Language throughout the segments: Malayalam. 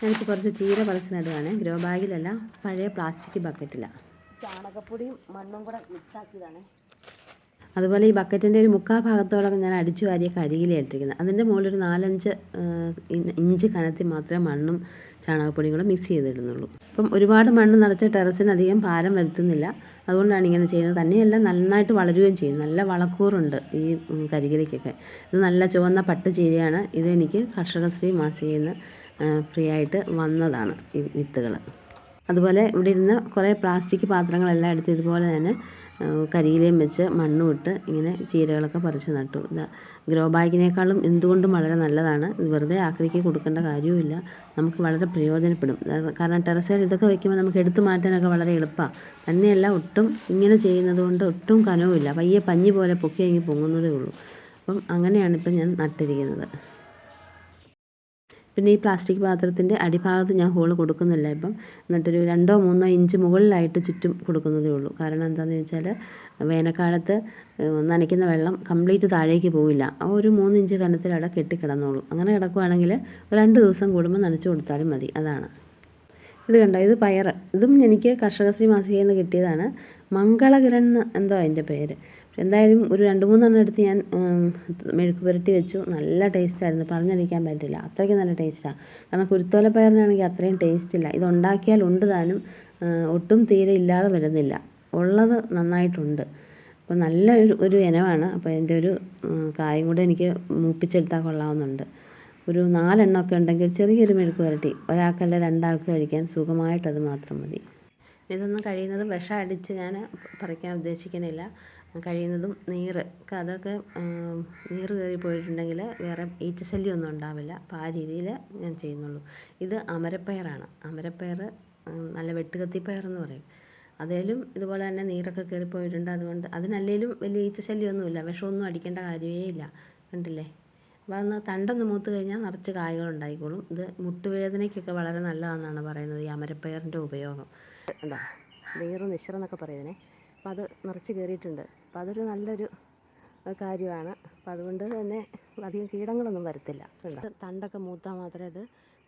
ഞാനിപ്പോൾ കുറച്ച് ചീര പറിച്ച് നടുകയാണ് ഗ്രോ ബാഗിലല്ല പഴയ പ്ലാസ്റ്റിക് ബക്കറ്റിലാണ് ചാണകപ്പൊടിയും മണ്ണും കൂടെ മിക്സാക്കിയതാണ് അതുപോലെ ഈ ബക്കറ്റിന്റെ ഒരു മുക്കാ ഭാഗത്തോളം ഞാൻ അടിച്ചു വാരിയ കരിയില ഇട്ടിരിക്കുന്നത് അതിന്റെ മുകളിൽ ഒരു നാലഞ്ച് ഇഞ്ച് കനത്തിൽ മാത്രമേ മണ്ണും ചാണകപ്പൊടിയും കൂടെ മിക്സ് ചെയ്തിടുന്നുള്ളൂ. അപ്പം ഒരുപാട് മണ്ണ് നിറച്ച ടെറസിന് അധികം ഭാരം വരുത്തുന്നില്ല. അതുകൊണ്ടാണ് ഇങ്ങനെ ചെയ്യുന്നത്. തന്നെയല്ല നന്നായിട്ട് വളരുകയും ചെയ്യും. നല്ല വളക്കൂറുണ്ട് ഈ കരികിലേക്കൊക്കെ ഇത് നല്ല ചുവന്ന പട്ട് ചീരയാണ്. ഇതെനിക്ക് കർഷകശ്രീ മാസികയിൽ നിന്ന് ഫ്രീ ആയിട്ട് വന്നതാണ് ഈ വിത്തുകൾ. അതുപോലെ ഇവിടെ ഇരുന്ന് കുറേ പ്ലാസ്റ്റിക് പാത്രങ്ങളെല്ലാം എടുത്ത് ഇതുപോലെ തന്നെ കരിയിലേയും വെച്ച് മണ്ണും ഇട്ട് ഇങ്ങനെ ചീരകളൊക്കെ പറിച്ച് നട്ടു. ഗ്രോ ബാഗിനേക്കാളും എന്തുകൊണ്ടും വളരെ നല്ലതാണ്. വെറുതെ ആക്രിക്ക് കൊടുക്കേണ്ട കാര്യവുമില്ല. നമുക്ക് വളരെ പ്രയോജനപ്പെടും. കാരണം ടെറസയിൽ ഇതൊക്കെ വെക്കുമ്പോൾ നമുക്ക് എടുത്തു മാറ്റാനൊക്കെ വളരെ എളുപ്പമാണ് തന്നെയല്ല ഒട്ടും ഇങ്ങനെ ചെയ്യുന്നത് കൊണ്ട് ഒട്ടും കനവുമില്ല. പയ്യെ പഞ്ഞി പോലെ പൊക്കി അങ്ങ് പൊങ്ങുന്നതേ ഉള്ളൂ. അപ്പം അങ്ങനെയാണ് ഇപ്പം ഞാൻ നട്ടിരിക്കുന്നത്. പിന്നെ ഈ പ്ലാസ്റ്റിക് പാത്രത്തിന്റെ അടിഭാഗത്ത് ഞാൻ ഹോൾ കൊടുക്കുന്നില്ല ഇപ്പം. എന്നിട്ടൊരു രണ്ടോ മൂന്നോ ഇഞ്ച് മുകളിലായിട്ട് ചുറ്റും കൊടുക്കുന്നതേ ഉള്ളൂ. കാരണം എന്താണെന്ന് ചോദിച്ചാൽ വേനൽക്കാലത്ത് നനയ്ക്കുന്ന വെള്ളം കംപ്ലീറ്റ് താഴേക്ക് പോവില്ല. ആ ഒരു മൂന്ന് ഇഞ്ച് കനത്തിൽ അവിടെ കെട്ടിക്കിടന്നോളൂ. അങ്ങനെ കിടക്കുവാണെങ്കിൽ രണ്ട് ദിവസം കൂടുമ്പോൾ നനച്ചു കൊടുത്താലും മതി. അതാണ്. ഇത് കണ്ടോ? ഇത് പയർ ഇതും എനിക്ക് കർഷകശ്രീ മാസികയിൽ നിന്ന് കിട്ടിയതാണ്. മംഗളകിരൺ എന്ന് എന്തോ അതിന്റെ പേര്. എന്തായാലും ഒരു രണ്ട് മൂന്നെണ്ണം എടുത്ത് ഞാൻ മെഴുക്ക് പുരട്ടി വെച്ചു. നല്ല ടേസ്റ്റായിരുന്നു പറഞ്ഞറിയിക്കാൻ പറ്റില്ല. അത്രയ്ക്ക് നല്ല ടേസ്റ്റാണ് കാരണം കുരുത്തോല പയറിനാണെങ്കിൽ അത്രയും ടേസ്റ്റ് ഇല്ല. ഇതുണ്ടാക്കിയാൽ ഉണ്ട് താനും ഒട്ടും തീരെ ഇല്ലാതെ വരുന്നില്ല. ഉള്ളത് നന്നായിട്ടുണ്ട്. അപ്പോൾ നല്ല ഒരു ഇനമാണ്. അപ്പോൾ അതിന്റെ ഒരു കായും കൂടെ എനിക്ക് മൂപ്പിച്ചെടുത്താൽ കൊള്ളാവുന്നുണ്ട്. ഒരു നാലെണ്ണമൊക്കെ ഉണ്ടെങ്കിൽ ചെറിയൊരു മെഴുക്ക് പുരട്ടി ഒരാൾക്കല്ല രണ്ടാൾക്ക് കഴിക്കാൻ സുഖമായിട്ടത് മാത്രം മതി. ഇതൊന്നും കഴിയുന്നതും വിഷം അടിച്ച് ഞാൻ പറിക്കാൻ ഉദ്ദേശിക്കുന്നില്ല. കഴിയുന്നതും നീറ് അതൊക്കെ നീർ കയറി പോയിട്ടുണ്ടെങ്കിൽ വേറെ ഈച്ചശല്യമൊന്നും ഉണ്ടാവില്ല. അപ്പോൾ ആ രീതിയിൽ ഞാൻ ചെയ്യുന്നുള്ളൂ. ഇത് അമരപ്പയറാണ്. അമരപ്പയർ നല്ല വെട്ടുകത്തിപ്പയർ എന്ന് പറയും. അതേലും ഇതുപോലെ തന്നെ നീരൊക്കെ കയറി പോയിട്ടുണ്ട്. അതുകൊണ്ട് അതിനല്ലേലും വലിയ ഈച്ചശല്യമൊന്നുമില്ല. വിഷമൊന്നും അടിക്കേണ്ട കാര്യമേ ഇല്ല. കണ്ടില്ലേ? അന്ന് തണ്ടൊന്ന് മൂത്ത് കഴിഞ്ഞാൽ നിറച്ച് കായകൾ ഉണ്ടായിക്കോളും. ഇത് മുട്ടുവേദനയ്ക്കൊക്കെ വളരെ നല്ലതാണെന്നാണ് പറയുന്നത് ഈ അമരപ്പയറിന്റെ ഉപയോഗം. എന്താ നീറ് നിശ്ര എന്നൊക്കെ പറയുന്നേ അപ്പോൾ അത് നിറച്ച് കയറിയിട്ടുണ്ട്. അപ്പോൾ അതൊരു നല്ലൊരു കാര്യമാണ്. അപ്പം അതുകൊണ്ട് തന്നെ അധികം കീടങ്ങളൊന്നും വരത്തില്ല. തണ്ടൊക്കെ മൂത്താൽ മാത്രമേ അത്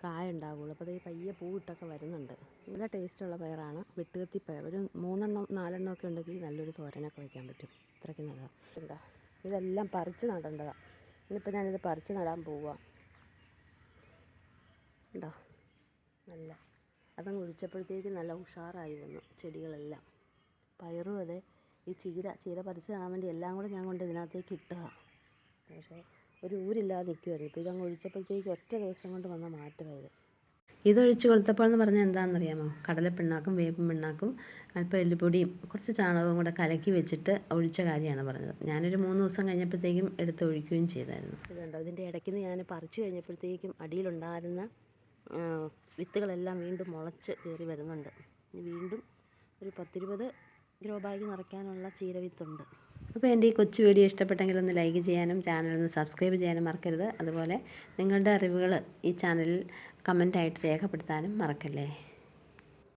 കായ ഉണ്ടാവുകയുള്ളൂ അപ്പോൾ അത് ഈ പയ്യെ പൂവിട്ടൊക്കെ വരുന്നുണ്ട്. നല്ല ടേസ്റ്റുള്ള പയറാണ്. വെട്ടുകത്തി പയർ ഒരു മൂന്നെണ്ണം നാലെണ്ണം ഒക്കെ ഉണ്ടെങ്കിൽ നല്ലൊരു തോരനൊക്കെ വയ്ക്കാൻ പറ്റും. അത്രയ്ക്ക് നല്ലതാണ്. എന്താ ഇതെല്ലാം പറിച്ച് നടേണ്ടതാണ്. ഇന്നിപ്പോൾ ഞാനിത് പറിച്ച് നടാൻ പോവാം. ഉണ്ടോ നല്ല. അതങ്ങ് ഒഴിച്ചപ്പോഴത്തേക്ക് നല്ല ഉഷാറായി വന്നു ചെടികളെല്ലാം. പയറും അതെ. ഈ ചീര ചീര പറിച്ച് കാണാൻ വേണ്ടി എല്ലാം കൂടെ ഞാൻ കൊണ്ട് ഇതിനകത്തേക്ക് ഇട്ടതാണ് പക്ഷേ ഒരു ഊരില്ലാതെ നിൽക്കുമായിരുന്നു ഇപ്പോൾ ഇതങ്ങ് ഒഴിച്ചപ്പോഴത്തേക്ക് ഒറ്റ ദിവസം കൊണ്ട് വന്ന മാറ്റമായത് ഇതൊഴിച്ച് കൊടുത്തപ്പോൾ എന്ന് പറഞ്ഞാൽ എന്താണെന്നറിയാമോ? കടലപ്പിണ്ണാക്കും വേപ്പും പിണ്ണാക്കും അല്പം എല്ലുപൊടിയും കുറച്ച് ചാണകവും കൂടെ കലക്കി വെച്ചിട്ട് ഒഴിച്ച കാര്യമാണ് പറഞ്ഞത്. ഞാനൊരു മൂന്ന് ദിവസം കഴിഞ്ഞപ്പോഴത്തേക്കും എടുത്ത് ഒഴിക്കുകയും ചെയ്തായിരുന്നു. ഇതുണ്ടോ? ഇതിന്റെ ഇടയ്ക്ക് നിന്ന് ഞാൻ പറിച്ചു കഴിഞ്ഞപ്പോഴത്തേക്കും അടിയിലുണ്ടായിരുന്ന വിത്തുകളെല്ലാം വീണ്ടും മുളച്ച് കയറി വരുന്നുണ്ട്. ഇനി വീണ്ടും ഒരു പത്തിരുപത് ഗ്രോ ബാഗ് നിറയ്ക്കാനുള്ള ചീരവിത്തുണ്ട്. അപ്പോൾ എന്റെ ഈ കൊച്ചു വീഡിയോ ഇഷ്ടപ്പെട്ടെങ്കിൽ ഒന്ന് ലൈക്ക് ചെയ്യാനും ചാനൽ ഒന്ന് സബ്സ്ക്രൈബ് ചെയ്യാനും മറക്കരുത്. അതുപോലെ നിങ്ങളുടെ അറിവുകൾ ഈ ചാനലിൽ കമന്റായിട്ട് രേഖപ്പെടുത്താനും മറക്കല്ലേ?